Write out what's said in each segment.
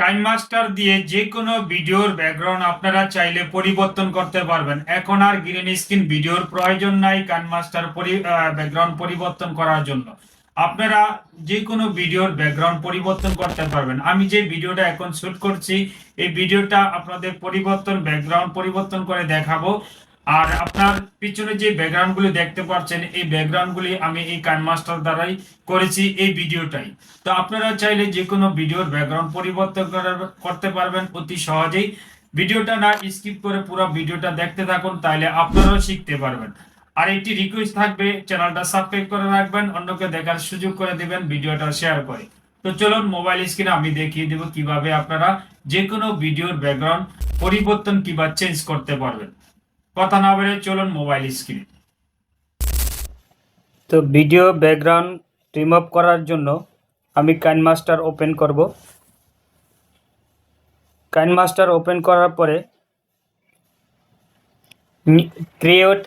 কাইন মাস্টার দিয়ে যে কোনো ভিডিওর ব্যাকগ্রাউন্ড আপনারা চাইলে পরিবর্তন করতে পারবেন। এখন আর গ্রিন স্ক্রিন ভিডিওর প্রয়োজন নাই কাইন মাস্টার ব্যাকগ্রাউন্ড পরিবর্তন করার জন্য। আপনারা যে কোনো ভিডিওর ব্যাকগ্রাউন্ড পরিবর্তন করতে পারবেন। আমি যে ভিডিওটা এখন শুট করছি, এই ভিডিওটা আপনাদের পরিবর্তন ব্যাকগ্রাউন্ড পরিবর্তন করে দেখাবো। আর আপনার পিছনে যে ব্যাকগ্রাউন্ড গুলি দেখতে পাচ্ছেন, এই ব্যাকগ্রাউন্ড গুলি আমি এই কান মাস্টার দ্বারাই করেছি এই ভিডিওটাই। তো আপনারা চাইলে যে কোনো ভিডিওর ব্যাকগ্রাউন্ড পরিবর্তন করতে পারবেন অতি সহজেই। ভিডিওটা না স্কিপ করে পুরো ভিডিওটা দেখতে থাকুন, তাইলে আপনারাও শিখতে পারবেন। আর একটি রিকোয়েস্ট থাকবে চ্যানেলটা সাবস্ক্রাইব করে রাখবেন, অন্যকে দেখার সুযোগ করে দিবেন, ভিডিওটা শেয়ার করে। তো চলুন মোবাইল স্ক্রিনে আমি দেখিয়ে দেব কীভাবে আপনারা যে কোনো ভিডিওর ব্যাকগ্রাউন্ড পরিবর্তন কিংবা চেঞ্জ করতে পারবেন। কথা না বেড়ে চলুন মোবাইল স্ক্রিনে তো ভিডিও ব্যাকগ্রাউন্ড রিমুভ করার জন্য আমি কাইন মাস্টার ওপেন করব। কাইন মাস্টার ওপেন করার পরে ক্রিয়েট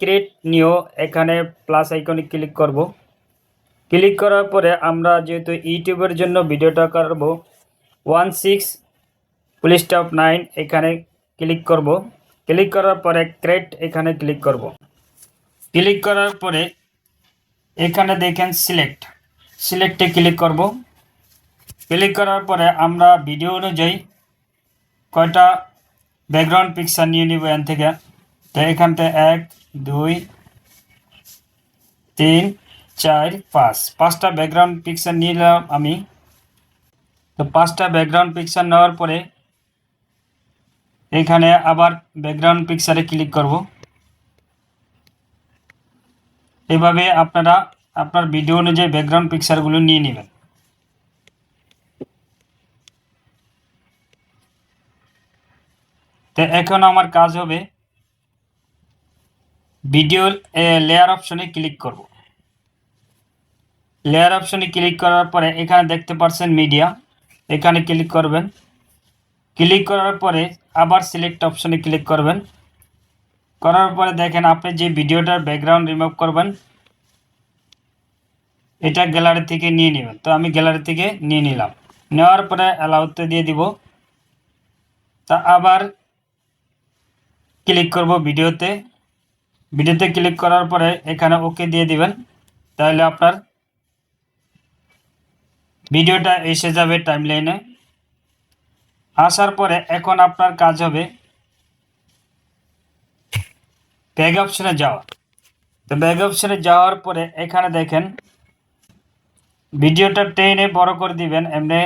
ক্রিয়েট নিও এখানে প্লাস আইকনে ক্লিক করব। ক্লিক করার পরে আমরা যেহেতু ইউটিউবের জন্য ভিডিওটা করব ওয়ান সিক্স পুলিশ টপ নাইন এখানে ক্লিক করব। ক্লিক করার পরে ক্রেট এখানে ক্লিক করব। ক্লিক করার পরে এখানে দেখেন সিলেক্ট। সিলেক্টে ক্লিক করব। ক্লিক করার পরে আমরা ভিডিও অনুযায়ী কয়টা ব্যাকগ্রাউন্ড পিকচার নিয়ে নিব এখান থেকে। তো এখান থেকে এক, দুই, তিন, চার, পাঁচ। পাঁচটা ব্যাকগ্রাউন্ড পিকচার নিলাম আমি। তো পাঁচটা ব্যাকগ্রাউন্ড পিকচার নেওয়ার পরে এখানে আবার ব্যাকগ্রাউন্ড পিকচারে ক্লিক করব। এভাবে আপনারা আপনার ভিডিও অনুযায়ী ব্যাকগ্রাউন্ড পিকচারগুলো নিয়ে নেবেন। তো এখন আমার কাজ হবে ভিডিও লেয়ার অপশনে ক্লিক করব। লেয়ার অপশনে ক্লিক করার পরে এখানে দেখতে পাচ্ছেন মিডিয়া এখানে ক্লিক করবেন। ক্লিক করার পরে আবার সিলেক্ট অপশনে ক্লিক করবেন। করার পরে দেখেন আপনি যে ভিডিওটার ব্যাকগ্রাউন্ড রিমুভ করবেন, এটা গ্যালারি থেকে নিয়ে নেবেন। তো আমি গ্যালারি থেকে নিয়ে নিলাম। নেওয়ার পরে অ্যালাউতে দিয়ে দিব। তা আবার ক্লিক করব ভিডিওতে। ভিডিওতে ক্লিক করার পরে এখানে ওকে দিয়ে দিবেন। তাহলে আপনার ভিডিওটা এসে যাবে টাইমলাইনে আসার পরে এখন আপনার কাজ হবে ব্যাগ অপশনে যাওয়া। তো ব্যাগ অপশনে যাওয়ার পরে এখানে দেখেন, ভিডিওটা টেনে বড় করে দিবেন, এমনি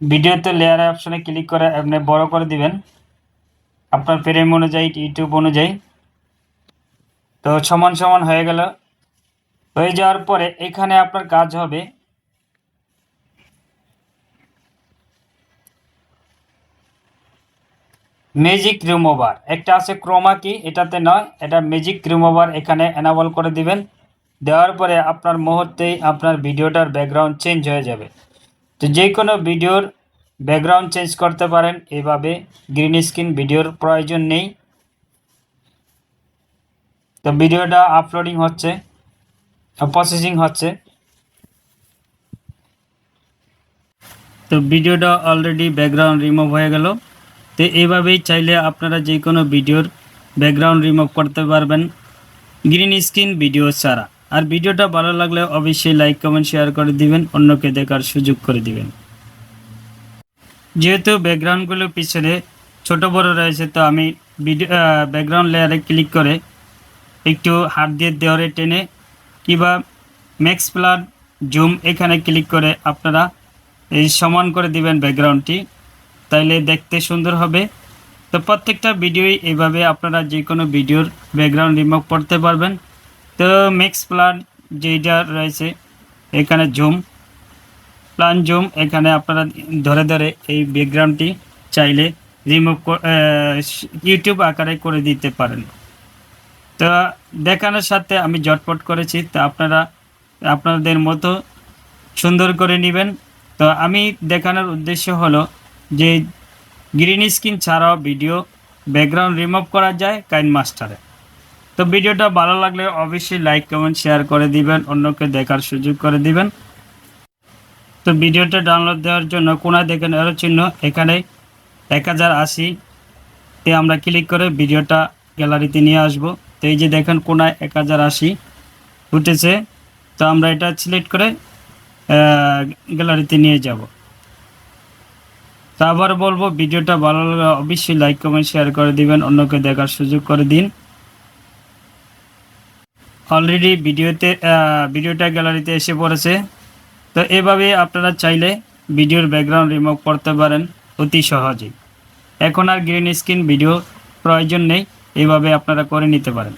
ভিডিওতে লেয়ার অপশনে ক্লিক করে এমনি বড় করে দিবেন। আপনার ফ্রেম অনুযায়ী ইউটিউব অনুযায়ী। তো সমান সমান হয়ে গেল। হয়ে যাওয়ার পরে এখানে আপনার কাজ হবে ম্যাজিক রিমুভার একটা আছে ক্রোমা কি এটাতে নয়, এটা ম্যাজিক রিমুভার এখানে এনাবল করে দিবেন। দেওয়ার পরে আপনার মুহূর্তেই আপনার ভিডিওটার ব্যাকগ্রাউন্ড চেঞ্জ হয়ে যাবে। তো যে কোনো ভিডিওর ব্যাকগ্রাউন্ড চেঞ্জ করতে পারেন, এভাবে গ্রিন স্ক্রিন ভিডিওর প্রয়োজন নেই। তো ভিডিওটা আপলোডিং হচ্ছে প্রসেসিং হচ্ছে। তো ভিডিওটা অলরেডি ব্যাকগ্রাউন্ড রিমুভ হয়ে গেল। তো এইভাবেই চাইলে আপনারা যে কোনো ভিডিওর ব্যাকগ্রাউন্ড রিমুভ করতে পারবেন। গ্রিন স্ক্রিন ভিডিও ছাড়া। আর ভিডিওটা ভালো লাগলে অবশ্যই লাইক কমেন্ট শেয়ার করে দিবেন, অন্যকে দেখার সুযোগ করে দিবেন। যেহেতু ব্যাকগ্রাউন্ডগুলো পিছনে ছোট, বড় রয়েছে, তো আমি ভিডিও ব্যাকগ্রাউন্ড লেয়ারে ক্লিক করে একটু হাত দিয়ে দেওয়ারে টেনে কিংবা ম্যাক্স প্লার জুম এখানে ক্লিক করে আপনারা এই সমান করে দিবেন ব্যাকগ্রাউন্ডটি তাইলে দেখতে সুন্দর হবে। তো প্রত্যেকটা ভিডিওই এইভাবে আপনারা যে কোনো ভিডিওর ব্যাকগ্রাউন্ড রিমুভ করতে পারবেন। তো ম্যাক্স প্লান যেটা রয়েছে, এখানে জুম প্লান জুম এখানে আপনারা ধরে ধরে এই ব্যাকগ্রাউন্ডটি চাইলে রিমুভ ইউটিউব আকারে করে দিতে পারেন। তো দেখানোর সাথে আমি জটপট করেছি, তো আপনারা, আপনাদের মতো সুন্দর করে নেবেন। তো আমি দেখানোর উদ্দেশ্য হলো যে গ্রিন স্ক্রিন ছাড়াও ভিডিও ব্যাকগ্রাউন্ড রিমুভ করা যায় কাইন মাস্টারে তো ভিডিওটা ভালো লাগলে অবশ্যই লাইক কমেন্ট শেয়ার করে দিবেন, অন্যকে দেখার সুযোগ করে দিবেন। তো ভিডিওটা ডাউনলোড দেওয়ার জন্য কোনায় দেখেন এরো চিহ্ন এখানে এক হাজার আশি তে আমরা ক্লিক করে ভিডিওটা গ্যালারিতে নিয়ে আসব। তো এই যে দেখেন কোনায় এক হাজার আশি উঠেছে তো আমরা এটা সিলেক্ট করে গ্যালারিতে নিয়ে যাব। তো আবার বলব ভিডিওটা ভালো লাগলে অবশ্যই লাইক কমেন্ট শেয়ার করে দিবেন। অন্যকে দেখার সুযোগ করে দিন। অলরেডি ভিডিওতে ভিডিওটা গ্যালারিতে এসে পড়েছে। তো এভাবে আপনারা চাইলে ভিডিওর ব্যাকগ্রাউন্ড রিমুভ করতে পারেন অতি সহজেই। এখন আর গ্রিন স্ক্রিন ভিডিও প্রয়োজন নেই। এভাবে আপনারা করে নিতে পারেন।